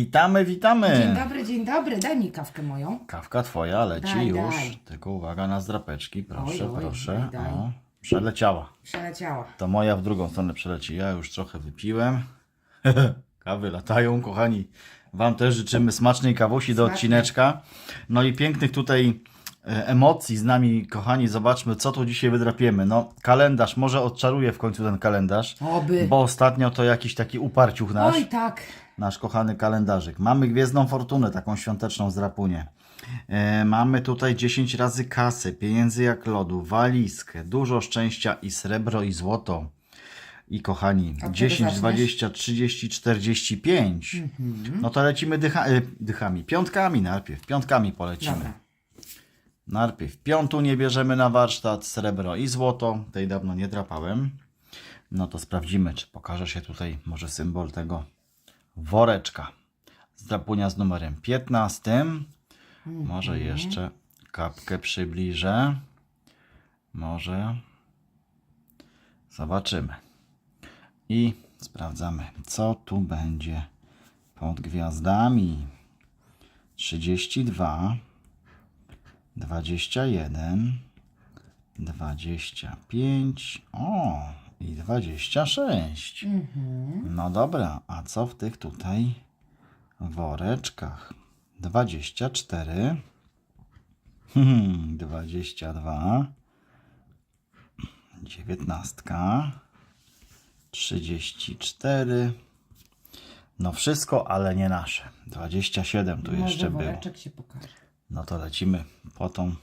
Witamy, witamy. Dzień dobry, dzień dobry. Daj mi kawkę moją. Kawka twoja leci Daj, już. daj. Tylko uwaga na zdrapeczki, proszę, Oj, oj, proszę. daj, daj. O, przeleciała. Przeleciała. To moja w drugą stronę przeleci. Ja już trochę wypiłem. Kawy latają, kochani. Wam też życzymy smacznej kawusi do Smacznej. odcineczka. No i pięknych tutaj e, emocji z nami, kochani. Zobaczmy, co tu dzisiaj wydrapiemy. No, kalendarz, może odczaruję w końcu ten kalendarz. Oby. Bo ostatnio to jakiś taki uparciuch nasz. Oj, tak. Nasz kochany kalendarzyk. Mamy Gwiezdną Fortunę, taką świąteczną z Rapunię. E, mamy tutaj 10 razy kasę, pieniędzy jak lodu, walizkę, dużo szczęścia i srebro i złoto. I kochani, czego 10, zaczniesz? 20, 30, 45. No to lecimy dycha, e, dychami, piątkami najpierw, piątkami polecimy. Dobra. Najpierw piątu nie bierzemy na warsztat, srebro i złoto. Tej dawno nie drapałem. No to sprawdzimy, czy pokaże się tutaj może symbol tego woreczka. Z drapunia z numerem 15. Może jeszcze kapkę przybliżę. Może. Zobaczymy. I sprawdzamy, co tu będzie pod gwiazdami. 32. 21, 25, o i 26. No dobra, a co w tych tutaj woreczkach? 24, hmm, 22, 19, 34. No wszystko, ale nie nasze. 27 tu jeszcze Może było. woreczek się pokaże. No to lecimy po tą.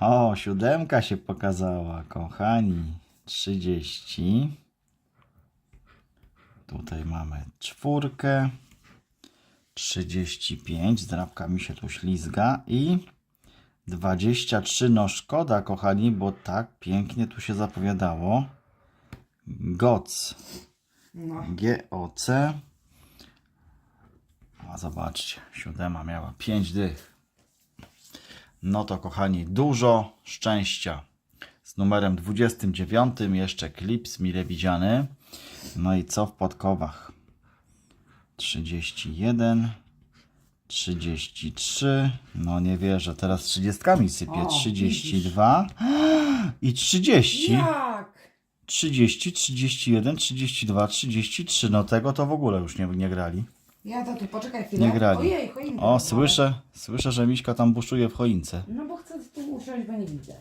O, siódemka się pokazała, kochani. 30. Tutaj mamy czwórkę. 35. Zdrabka mi się tu ślizga. I 23. No szkoda, kochani, bo tak pięknie tu się zapowiadało. GOC. No. GOC. A zobaczcie, siódema miała 5 dych. No to kochani, dużo szczęścia. Z numerem 29 jeszcze klips mile widziany. No i co w podkowach? 31, 33. No nie wierzę, teraz 30 sypie. O, 32 i 30. Jak? 30, 31, 32, 33. No tego to w ogóle już nie, nie grali. Ja to tu poczekaj chwilę. Nie grali. Ojej, choinka. O, słyszę, słyszę, że Miśka tam buszuje w choince. No bo chcę tu usiąść, bo nie widzę.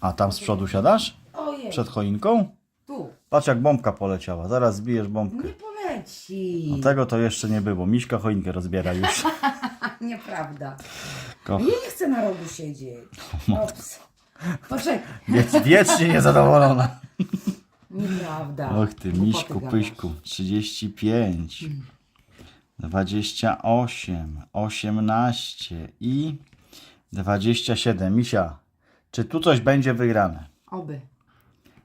A tam z przodu siadasz? Ojej. Przed choinką? Tu. Patrz jak bombka poleciała, zaraz zbijesz bombkę. Nie poleci. No tego to jeszcze nie było. Miśka choinkę rozbiera już. Nieprawda. Ko- Ja nie chcę na rogu siedzieć. Ops. Poczekaj. Wiec, wiecznie niezadowolona. Nieprawda. Och ty, Głupoty Miśku, gadasz. Pyśku. 35, 28, 18 i 27. Misia, czy tu coś będzie wygrane? Oby.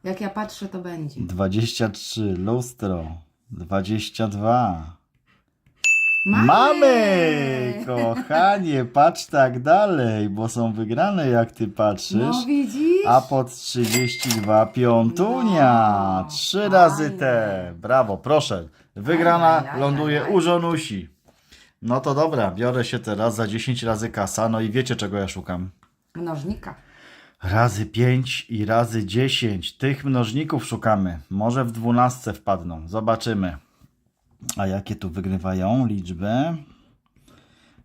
Jak ja patrzę, to będzie. 23, lustro. 22. Mamy! Mamy! Kochanie, patrz tak dalej, bo są wygrane jak ty patrzysz. No widzisz? A pod 32 piątunia. No, Trzy razy te. Brawo, proszę. Wygrana ląduje u żonusi. No to dobra, biorę się teraz za 10 razy kasa. No i wiecie czego ja szukam? Mnożnika. Razy 5 i razy 10. Tych mnożników szukamy. Może w 12 wpadną. Zobaczymy. A jakie tu wygrywają liczby?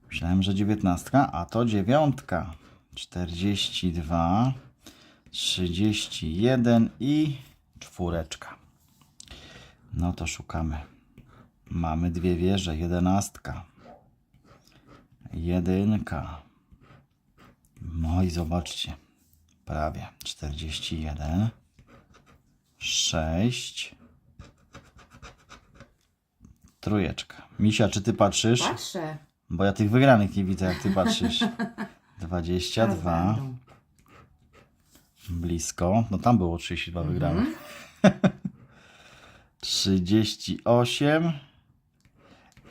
Myślałem, że 19, a to dziewiątka. 42, 31 i czwóreczka. No to szukamy. Mamy dwie wieże. Jedenastka. Jedynka. No i zobaczcie. Prawie 41. 6. Trójeczka. Misia, czy ty patrzysz? Patrzę. Bo ja tych wygranych nie widzę, jak ty patrzysz. Teraz 22. będą. Blisko. No tam było 32 Mhm. wygrane. 38.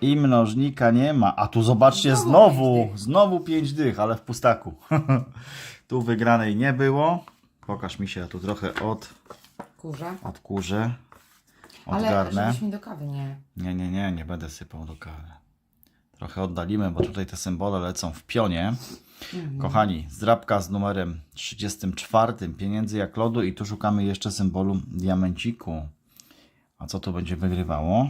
I mnożnika nie ma. A tu zobaczcie, Znowu znowu 5 dych, ale w pustaku. tu wygranej nie było. Pokaż mi się, ja tu trochę od, Kurza. odkurzę. Ale Odgarnę. żebyś mi do kawy nie... Nie, nie, nie, nie będę sypał do kawy. trochę oddalimy, bo tutaj te symbole lecą w pionie. Kochani, zdrabka z numerem 34, pieniędzy jak lodu i tu szukamy jeszcze symbolu diamenciku. A co tu będzie wygrywało?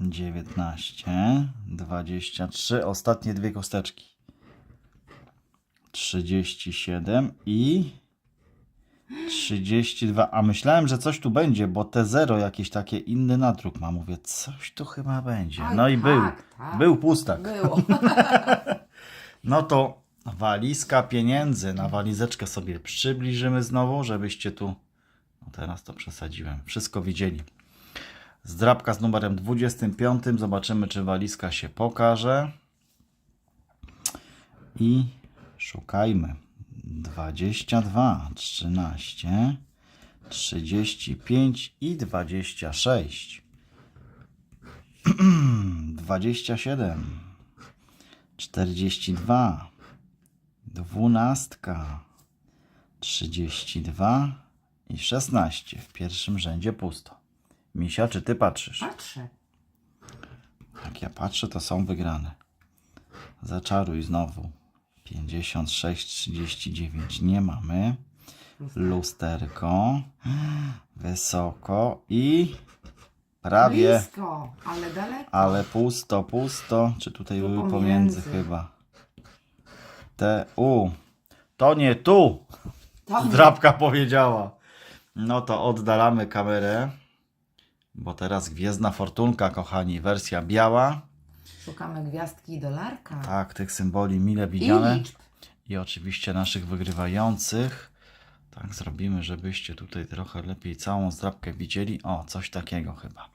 19, 23, ostatnie dwie kosteczki. 37 i 32. A myślałem, że coś tu będzie, bo te 0 jakiś takie inny nadruk ma. Mówię, coś tu chyba będzie. No i tak, był. tak. Był pustak. Było. No to walizka pieniędzy. Na walizeczkę sobie przybliżymy znowu, żebyście tu. No teraz to przesadziłem. Wszystko widzieli. Zdrabka z numerem 25. Zobaczymy, czy walizka się pokaże. I szukajmy. 22, 13, 35 i 26. 27. 42, dwunastka, 32 i 16. W pierwszym rzędzie pusto. Misia, czy ty patrzysz? Patrzę. Jak ja patrzę, to są wygrane. Zaczaruj znowu. 56, 39 nie mamy. Lusterko. Wysoko i prawie. Blisko, ale daleko. Ale pusto, pusto. Czy tutaj Tu były pomiędzy. pomiędzy chyba? T, U. To nie tu! To nie. Drapka powiedziała. No to oddalamy kamerę. Bo teraz Gwiezdna Fortunka, kochani. Wersja biała. Szukamy gwiazdki i dolarka. Tak, tych symboli mile I widziane. liczb. I oczywiście naszych wygrywających. Tak zrobimy, żebyście tutaj trochę lepiej całą zdrabkę widzieli. O, coś takiego chyba.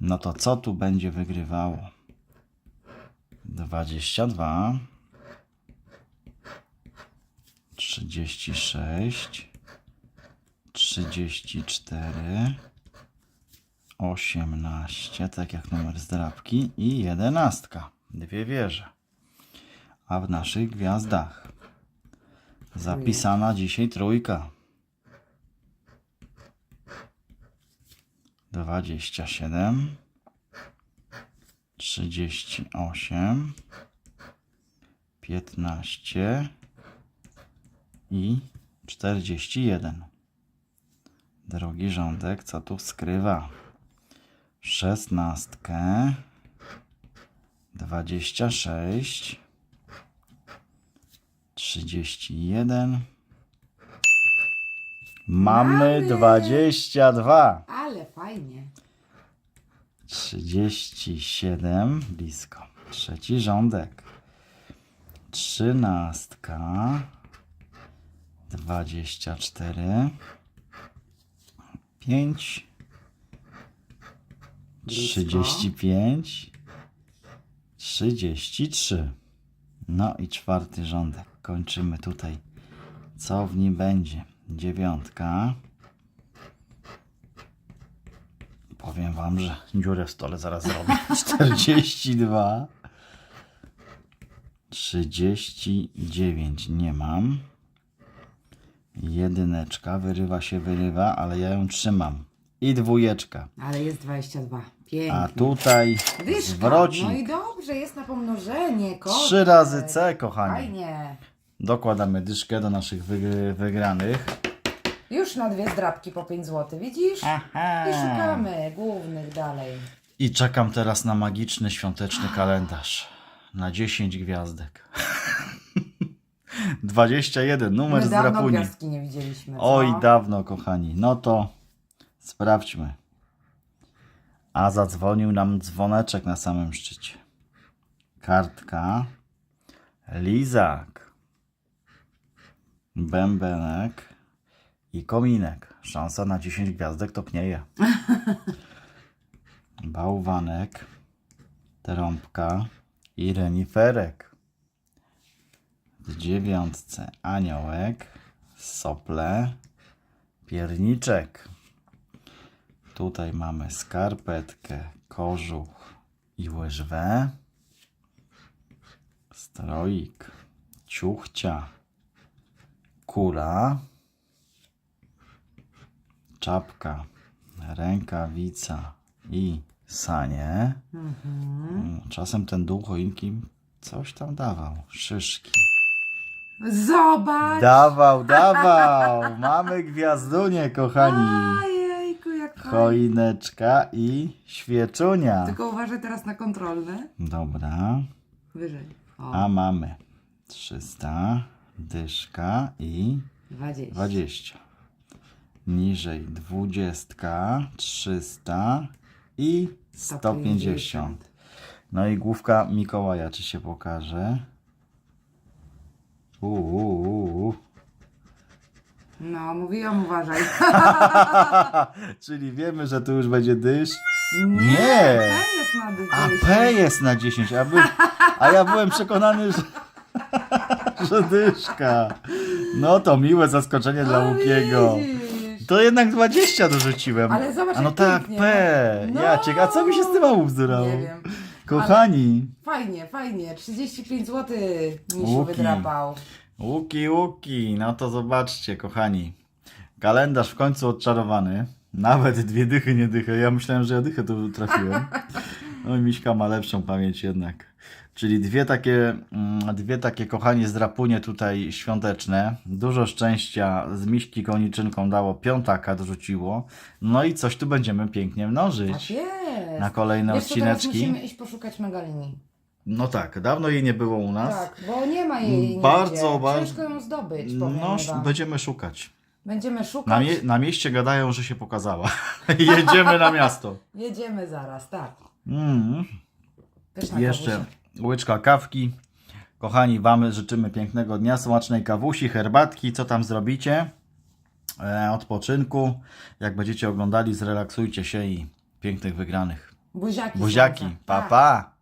No to co tu będzie wygrywało? 22 36 34 18, tak jak numer zdrabki i 11. Dwie wieże a w naszych gwiazdach zapisana dzisiaj trójka. 27 38 15 i 41. Drogi rządek, co tu skrywa? Szesnastkę, 26 31. Mamy Mamy. 22. Ale fajnie. 37. Blisko. Trzeci rządek. Trzynastka. 24. 5. Blisko. 35. 33. No i czwarty rządek. Kończymy tutaj. Co w nim będzie? Dziewiątka. Powiem wam, że dziurę w stole zaraz zrobię. 42. 39 nie mam. Jedyneczka wyrywa się, wyrywa, ale ja ją trzymam. I dwójeczka. Ale jest 22. Pięknie. A tutaj Dyszka. zwrocik. No i dobrze, jest na pomnożenie. Kotek. Trzy razy C, kochani. Fajnie. Dokładamy dyszkę do naszych wygry- wygranych. Już na dwie zdrabki po 5 zł, widzisz? Aha. I szukamy głównych dalej. I czekam teraz na magiczny świąteczny kalendarz. Na 10 gwiazdek. 21, numer My z dawno drapuni. gwiazdki nie widzieliśmy. Co? Oj, dawno, kochani. No to sprawdźmy. A zadzwonił nam dzwoneczek na samym szczycie. Kartka. Lizak. Bębenek. I kominek. Szansa na 10 gwiazdek topnieje. Bałwanek. Trąbka. i reniferek. W dziewiątce aniołek, sople, pierniczek. Tutaj mamy skarpetkę, kożuch i łyżwę. Stroik, ciuchcia, kula, czapka, rękawica i sanie. Mm, Czasem ten dół choinki coś tam dawał. Szyszki. Zobacz! Dawał, dawał. Mamy gwiazdunię, kochani. Choineczka i świeczunia. Tylko uważaj teraz na kontrolne. Dobra. Wyżej. O, A mamy 300, dyszka i 20. 20. Niżej 20, 300 i 150. No i główka Mikołaja, czy się pokaże? Uuu, No, mówiłam uważaj. czyli wiemy, że tu już będzie dysz. Nie! Nie. P jest na A. P jest na 10, a, a ja byłem przekonany, że, że dyszka. No to miłe zaskoczenie dla O, Łukiego. widzisz. To jednak 20 dorzuciłem. Ale zobacz, A no jak tak, pięknie, P. no. Ja a co mi się z tym obzdurało? Nie wiem. Kochani, Fajnie, fajnie. 35 zł Misiu Łuki. wydrapał. Łuki, łuki, no to zobaczcie, kochani. Kalendarz w końcu odczarowany. Nawet dwie dychy, nie dychy. Ja myślałem, że ja dychę tu trafiłem. No i Miśka ma lepszą pamięć jednak. Czyli dwie takie, mm, dwie takie kochanie zdrapunie tutaj świąteczne. Dużo szczęścia z Miśki koniczynką dało, piątaka dorzuciło. No i coś tu będziemy pięknie Tak mnożyć jest. na kolejne Wiesz co, teraz odcineczki. musimy iść poszukać Megalini. No tak, dawno jej nie było u nas. Tak, bo nie ma jej Bardzo, bardzo- Ciężko ją zdobyć, powiem No, wam. będziemy szukać. Będziemy szukać. Na, mie- na mieście gadają, że się pokazała. Jedziemy na miasto. Jedziemy zaraz, tak. Mm. Pyszna Jeszcze kawusia. łyczka kawki. Kochani, Wam życzymy pięknego dnia, smacznej kawusi, herbatki, co tam zrobicie, e, odpoczynku. Jak będziecie oglądali, zrelaksujcie się i pięknych wygranych. Buziaki. Buziaki, słońca. pa Tak. pa!